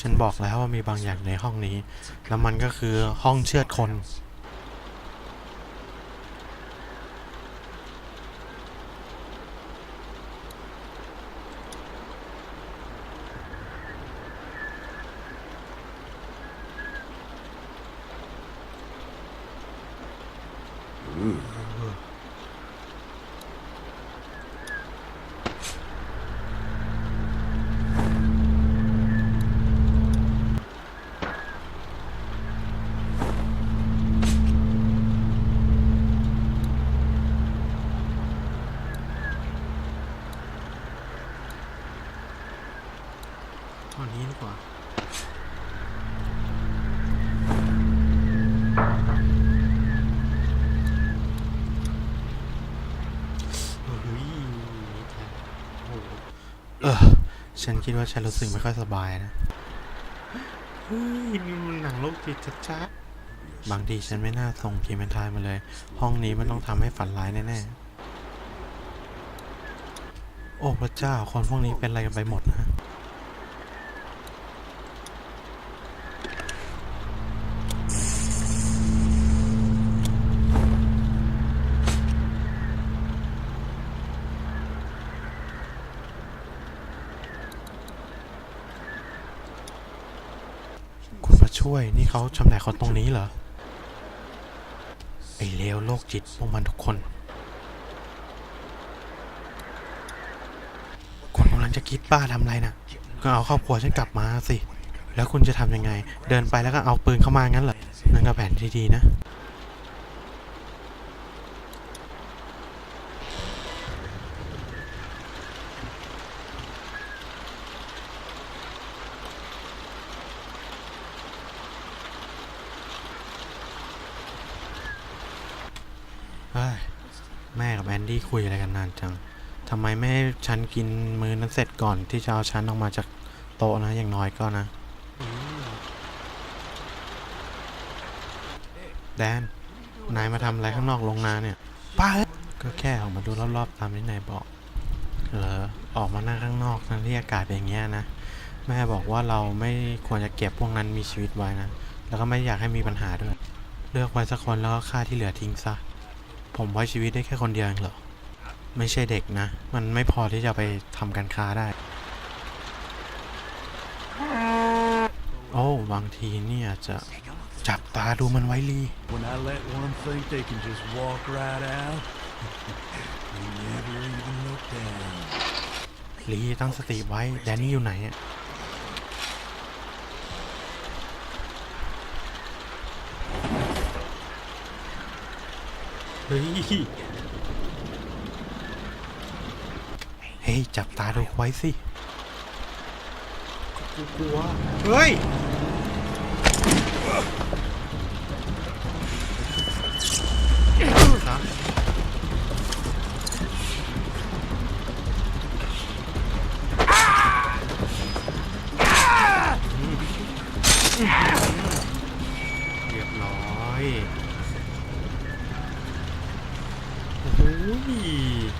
ฉันบอกแล้วว่ามีบางอย่างในห้องนี้ แล้วมันก็คือห้องเชือดคน ตอนนี้ดีกว่า เฮ้ยแท้โอ้โหเออฉันคิดว่าฉันรู้สึกไม่ค่อยสบายนะเฮ้ยนี่มันหนังโรคจิตชัดๆบางทีฉันไม่น่าส่งกีเมนทายมาเลย ห้องนี้มันต้องทำให้ฝันร้ายแน่ๆ โอ้พระเจ้าคนพวกนี้เป็นอะไรกันไปหมดนะ ช่วย นี่เขาชำแหละคนตรงนี้เหรอ ไอเลวโรคจิตพวกมันทุกคน คุณกำลังจะคิดบ้าทำไรน่ะ ก็เอาครอบครัวฉันกลับมาสิ แล้วคุณจะทำยังไง เดินไปแล้วก็เอาปืนเข้ามางั้นเหรอ นั่นก็แผนที่ดีนะ เฮ้ยแม่กับแอนดี้ คุยอะไรกันนานจังทำไมไม่ให้ฉันกินมื้อนั้นเสร็จก่อนที่จะเอาฉันออกมาจากโต๊ะนะอย่างน้อยก็นะ แดน นายมาทำอะไรข้างนอกโรงนาเนี่ยป้าเอ้ยก็แค่ออกมาดูรอบๆตามที่นายบอกเหรอออกมานั่งข้างนอกทั้งที่อากาศเป็นอย่างเงี้ยนะแม่บอกว่าเราไม่ควรจะเก็บพวกนั้นมีชีวิตไว้นะแล้วก็ไม่อยากให้มีปัญหาด้วย เลือกไว้สักคนแล้วก็ฆ่าที่เหลือทิ้งซะ ผมไว้ชีวิตได้แค่คนเดียวเองเหรอ ไม่ใช่เด็กนะ มันไม่พอที่จะไปทำการค้าได้ โอ้บางทีเนี่ยจะจับตาดูมันไว้ลี When I let one think they can just walk right out, they never even look down. ลีตั้งสติไว้ แดนนี่อยู่ไหนอะเฮ้ย เฮ้ย จับตาดูไว้สิกูกลัว เฮ้ยครับ เรียบร้อยโอ้โหย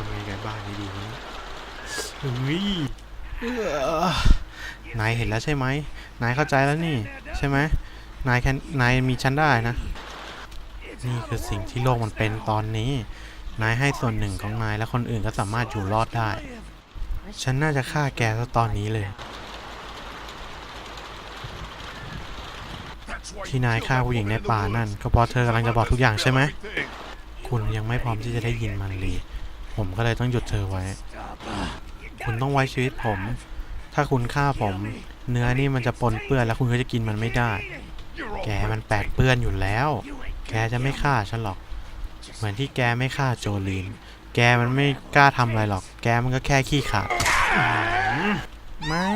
ทำไงกันบ้างดีๆนี่เฮ้ยเออนายเห็นแล้วใช่ไหมนายเข้าใจแล้วนี่ใช่ไหมนายแค่นายมีฉันได้นะ นี่คือสิ่งที่โลกมันเป็นตอนนี้ นายให้ส่วนหนึ่งของนายและคนอื่นก็สามารถอยู่รอดได้ ฉันน่าจะฆ่าแกซะตอนนี้เลย ที่นายฆ่าผู้หญิงในป่านั่น ก็เพราะเธอกำลังจะบอกทุกอย่างใช่ไหม คุณยังไม่พร้อมที่จะได้ยินมันเลย ผมก็เลยต้องหยุดเธอไว้ คุณต้องไว้ชีวิตผม ถ้าคุณฆ่าผม เนื้อนี่มันจะปนเปื้อนแล้วคุณก็จะกินมันไม่ได้ แกมันแปดเปื้อนอยู่แล้ว แกจะไม่ฆ่าฉันหรอก เหมือนที่แกไม่ฆ่าโจลีน แกมันไม่กล้าทำอะไรหรอก แกมันก็แค่ขี้ขลาดอื้อหือไม่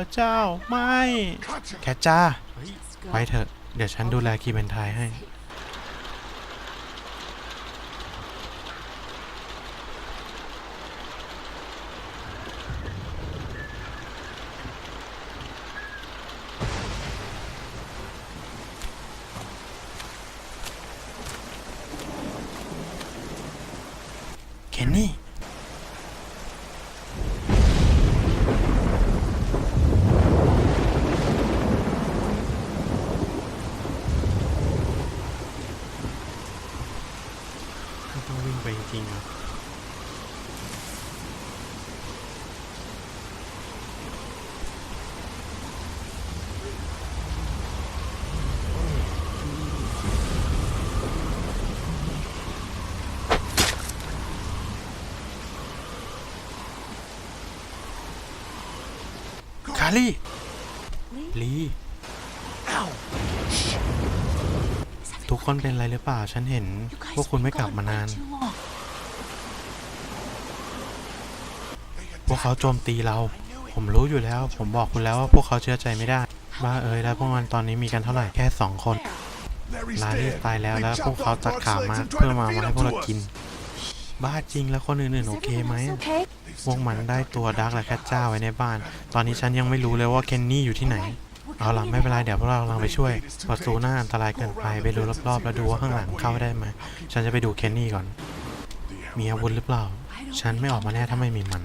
ระเจ้าไม่ แคทจ้า ไปเถอะ เดี๋ยวฉันดูแลคีเบนไทายให้ เคนนี่ ไม่ต้องวิ่งไปจริงๆเหรอ คารี่ลีทุกคนเป็นอะไรหรือเปล่า ฉันเห็นพวกคุณไม่กลับมานาน พวกเขาโจมตีเรา ผมรู้อยู่แล้ว ผมบอกคุณแล้วว่าพวกเขาเชื่อใจไม่ได้ บ้าเอ้ยแล้วพวกมันตอนนี้มีกันเท่าไหร่แค่สองคนลาลี่ตายแล้วแล้วพวกเขาตัดขามาเพื่อมามาให้พวกเรากิน บ้าจริงแล้วคนอื่นๆโอเคไหม พวกมันได้ตัวดักและแคทเจ้าไว้ในบ้าน ตอนนี้ฉันยังไม่รู้เลยว่าเคนนี่อยู่ที่ไหน เอาล่ะไม่เป็นไรเดี๋ยวพวกเรากำลังไปช่วยประตูหน้าอันตรายเกินไปไปดูรอบๆแล้วดูว่าข้างหลังเข้าได้ไหมฉันจะไปดูเคนนี่ก่อน มีอาวุธหรือเปล่า ฉันไม่ออกมาแน่ถ้าไม่มีมัน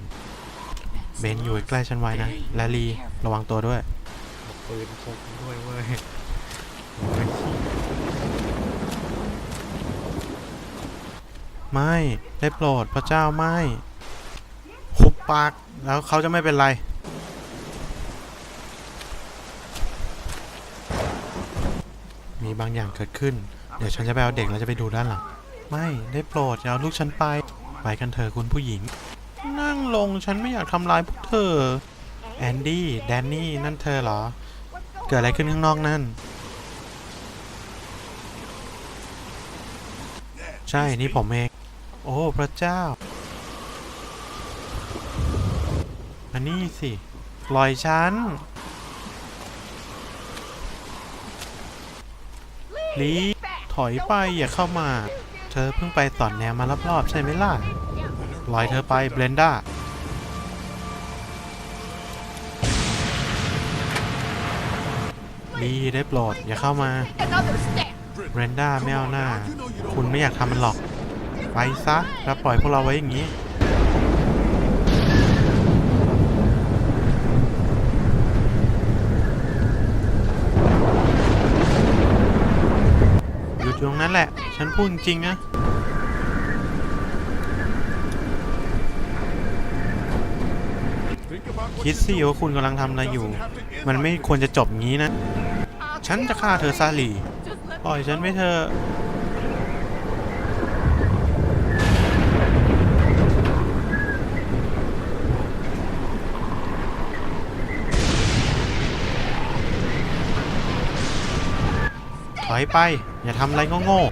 เบนอยู่ใกล้ฉันไว้นะ และลีระวังตัวด้วยปืนพกด้วยเว้ยไม่ ได้โปรดพระเจ้าไม่คุบ ปากแล้วเขาจะไม่เป็นไร มีบางอย่างเกิดขึ้น เดี๋ยวฉันจะไปเอาเด็กแล้วจะไปดูด้านหลัง ไม่ได้โปรดอย่าเอาลูกฉันไป ไปกันเถอะคุณผู้หญิง นั่งลงฉันไม่อยากทำร้ายพวกเธอ แอนดี้แดนนี่นั่นเธอเหรอ เกิดอะไรขึ้นข้างนอกนั่น ใช่นี่ผมเอง โอ้พระเจ้า อันนี้สิ ปล่อยฉัน ลีถอยไปอย่าเข้ามา เธอเพิ่งไปสอนแนวมารอบๆใช่ไหมล่ะปล่อยเธอไปเบรนด้าลีได้โปรดอย่าเข้ามาเบรนด้าไม่เอาหน้า คุณไม่อยากทำมันหรอก ไปซะแล้วปล่อยพวกเราไว้อย่างนี้ หยุดอยู่ตรงนั้น แหละ ฉันพูดจริงนะคิดสิว่าคุณกำลังทำอะไรอยู่ มันไม่ควรจะจบงี้นะ ฉันจะฆ่าเธอซาลีปล่อยฉันไปเถอถอยไป อย่าทำอะไรโง่ๆ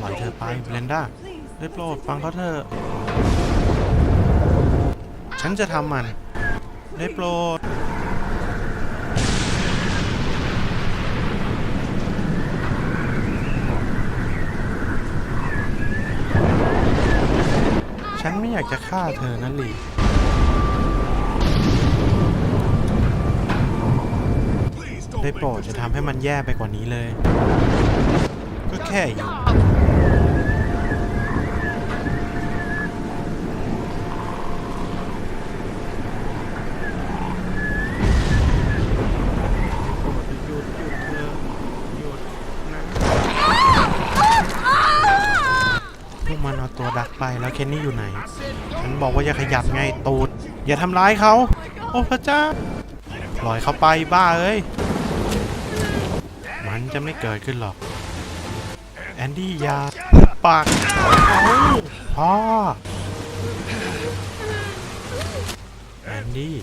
ปล่อยเธอไปเบรนด้าได้โปรดฟังเขาเถอะฉันจะทำมัน ได้โปรดฉันไม่อยากจะฆ่าเธอนะลี ได้โปรดจะทำให้มันแย่ไปกว่านี้เลย ก็แค่อยู่หยุดหยุดเธอหยุดนะพวกมันเอาตัวดักไปแล้วเคนนี่อยู่ไหน ฉันบอกว่าอย่าขยับไงตูด อย่าทำร้ายเขา โอ้พระเจ้า ปล่อยเขาไปบ้าเอ้ย จะไม่เกิดขึ้นหรอก แอนดี้ยาปากพ่อแอนดี้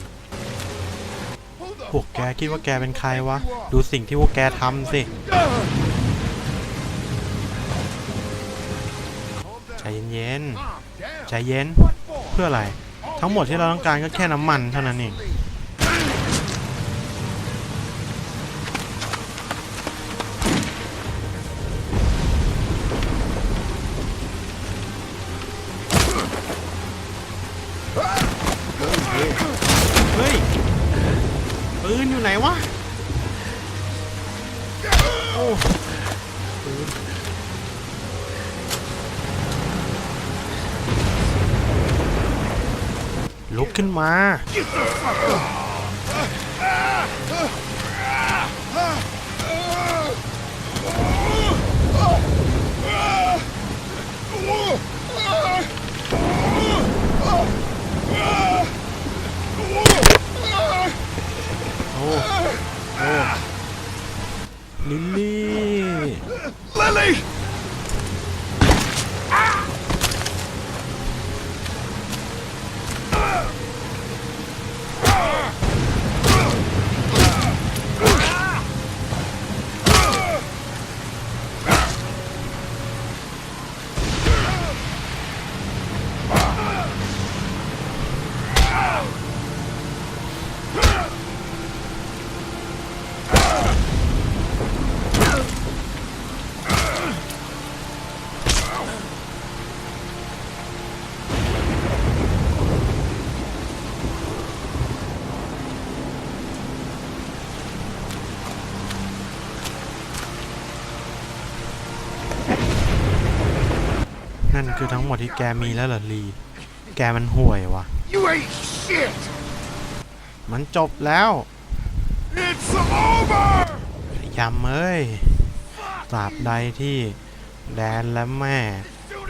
พวกแกคิดว่าแกเป็นใครวะ ดูสิ่งที่พวกแกทำสิ ใจเย็นๆ ใจเย็น เพื่ออะไร ทั้งหมดที่เราต้องการก็แค่น้ำมันเท่านั้นเอง มา โอ้โอ้ลิลลี่ Lily! คือทั้งหมดที่แกมีแล้วเหรอลีแกมันห่วยวะ You ain't shit! มันจบแล้ว It's over! ยำเอ้ยตราบใดที่แดนและแม่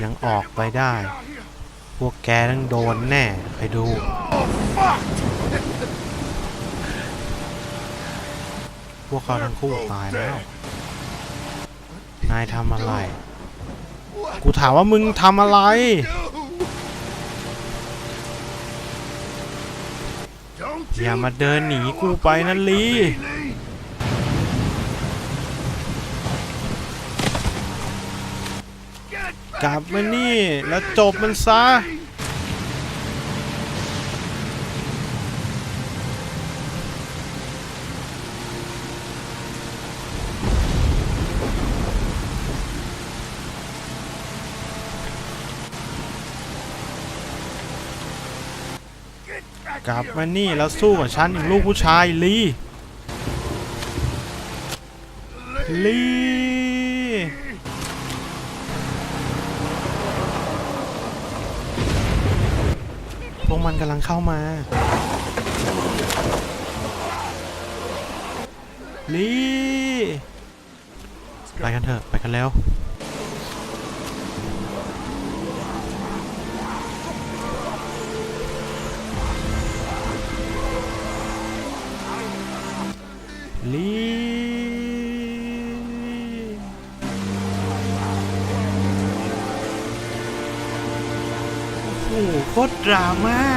ยังออกไปได้ พวกแกต้องโดนแน่ไปดูพวกเขาทั้งคู่ตายแล้ว นายทำอะไร กูถามว่ามึงทำอะไร อย่ามาเดินหนีกูไปนะลีกลับมานี่แล้วจบมันซะ กลับมานี่แล้วสู้กับฉันอย่างลูกผู้ชายลีลีพวกมันกำลังเข้ามาลีไปกันเถอะ ไปกันแล้ว คตรดราม่า